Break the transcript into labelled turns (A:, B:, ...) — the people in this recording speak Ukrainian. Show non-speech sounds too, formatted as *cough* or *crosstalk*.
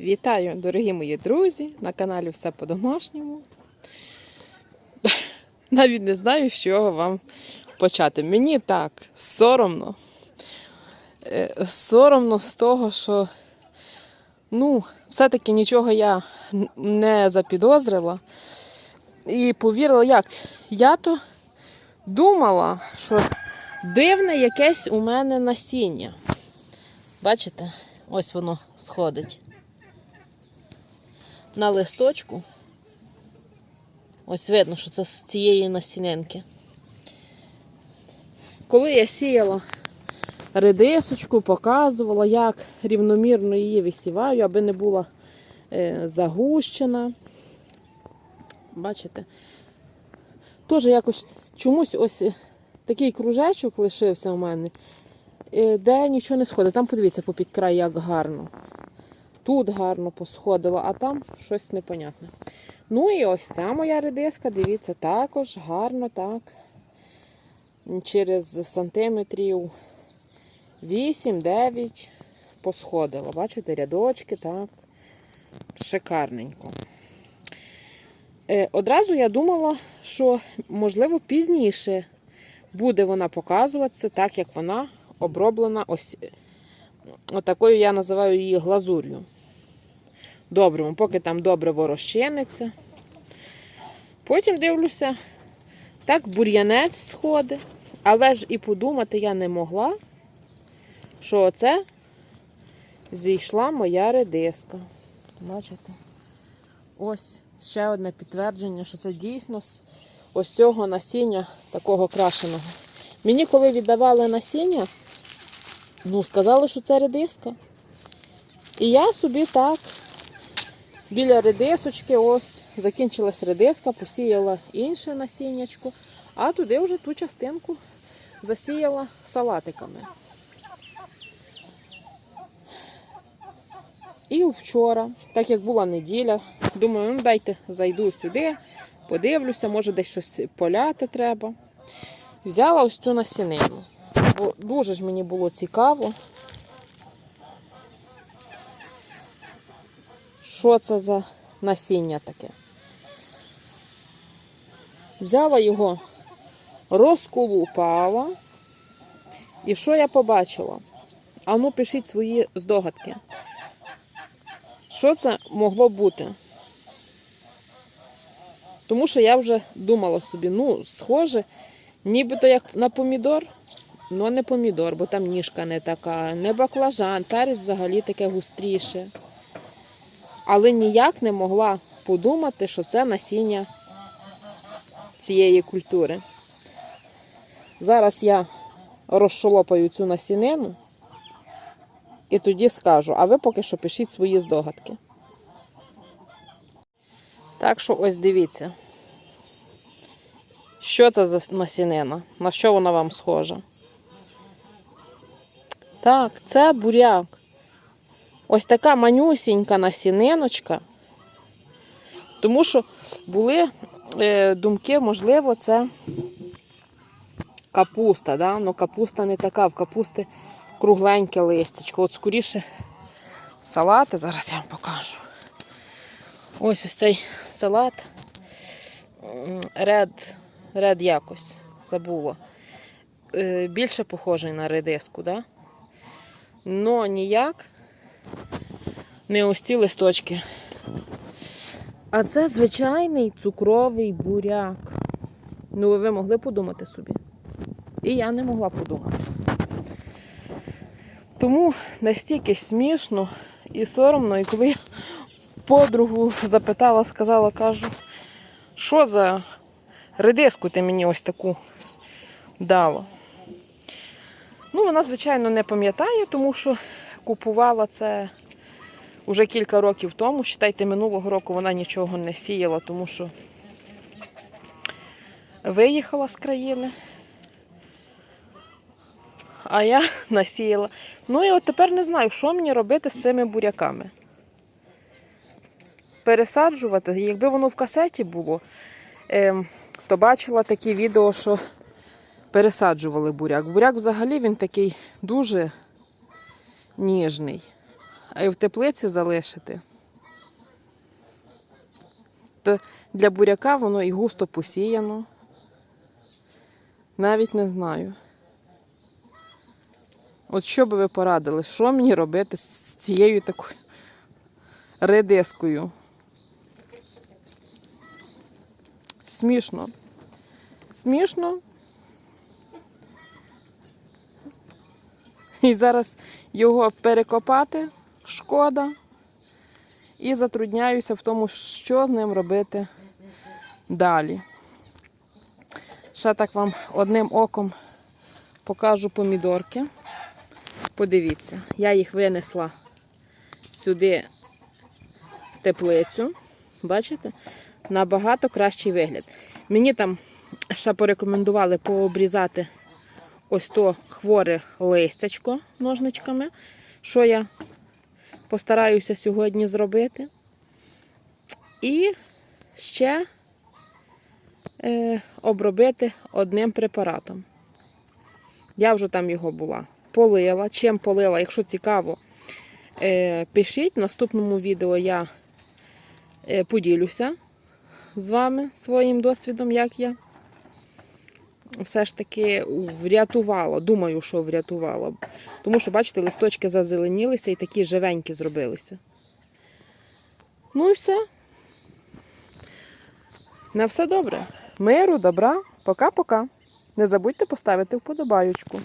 A: Вітаю, дорогі мої друзі! На каналі Все по-домашньому. *laughs* Навіть не знаю, з чого вам почати. Мені так соромно. Е, Соромно з того, що ну, все-таки нічого я не запідозрила. І повірила, як? Я то думала, що дивне якесь у мене насіння. Бачите? Ось воно сходить на листочку. Ось видно, що це з цієї насінинки. Коли я сіяла редисочку, показувала, як рівномірно її висіваю, аби не була е, загущена. Бачите? Теж якось чомусь ось е, такий кружечок лишився у мене, е, де нічого не сходить. Там подивіться попід край, як гарно. Тут гарно посходила, а там щось непонятне. Ну і ось ця моя редиска, дивіться, також гарно так. Через сантиметрів 8-9 посходила. Бачите, рядочки, так. Шикарненько. Е, одразу я думала, що, можливо, пізніше буде вона показуватися, так як вона оброблена ось отакою я називаю її глазур'ю. Доброму, поки там добре ворощиниться. Потім дивлюся, так бур'янець сходить, але ж і подумати я не могла, що оце зійшла моя редиска. Бачите? Ось ще одне підтвердження, що це дійсно ось цього насіння такого крашеного. Мені, коли віддавали насіння, ну, сказали, що це редиска. І я собі так біля редисочки, ось, закінчилась редиска, посіяла інше насіннячко, а туди вже ту частинку засіяла салатиками. І вчора, так як була неділя, думаю, ну дайте зайду сюди, подивлюся, може десь щось поляти треба. Взяла ось цю насінину. Бо дуже ж мені було цікаво. Що це за насіння таке? Взяла його, розколупала. І що я побачила? А ну пишіть свої здогадки. Що це могло бути? Тому що я вже думала собі, ну, схоже, нібито як на помідор, але не помідор, бо там ніжка не така, не баклажан, перець взагалі таке густріше. Але ніяк не могла подумати, що це насіння цієї культури. Зараз я розшолопаю цю насінину і тоді скажу, а ви поки що пишіть свої здогадки. Так що ось дивіться. Що це за насінина? На що вона вам схожа? Так, це буряк. Ось така манюсінька насіниночка. Тому що були е, думки, можливо, це капуста. Да? Ну, капуста не така, в капусти кругленьке листячко. От скоріше салати, зараз я вам покажу. Ось ось цей салат. Ред, ред якось забула. Е, Більше похожий на редиску, да? Но ніяк не ось ці листочки. А це звичайний цукровий буряк. Ну, ви могли подумати собі. І я не могла подумати. Тому настільки смішно і соромно, і коли я подругу запитала, сказала, кажу, що за редиску ти мені ось таку дала. Ну, вона, звичайно, не пам'ятає, тому що купувала це уже кілька років тому. Считайте, минулого року вона нічого не сіяла, тому що виїхала з країни. А я *laughs* насіяла. Ну і от тепер не знаю, що мені робити з цими буряками. Пересаджувати, якби воно в касеті було, ем, то бачила такі відео, що пересаджували буряк. Буряк взагалі він такий дуже ніжний. а й в теплиці залишити. То для буряка воно і густо посіяно. Навіть не знаю. От що би ви порадили, що мені робити з цією такою редискою? Смішно. Смішно. І зараз його перекопати шкода. І затрудняюся в тому, що з ним робити далі. Ще так вам одним оком покажу помідорки. Подивіться, я їх винесла сюди в теплицю. Бачите? Набагато кращий вигляд. Мені там ще порекомендували пообрізати ось то хворе листячко ножничками, що я постараюся сьогодні зробити. І ще е, обробити одним препаратом. Я вже там його була. Полила. Чим полила, якщо цікаво, е, пишіть. В наступному відео я е, поділюся з вами своїм досвідом, як я все ж таки врятувала. Думаю, що врятувала. Тому що, бачите, листочки зазеленілися і такі живенькі зробилися. Ну і все. На все добре. Миру, добра. Пока-пока. Не забудьте поставити вподобаючку.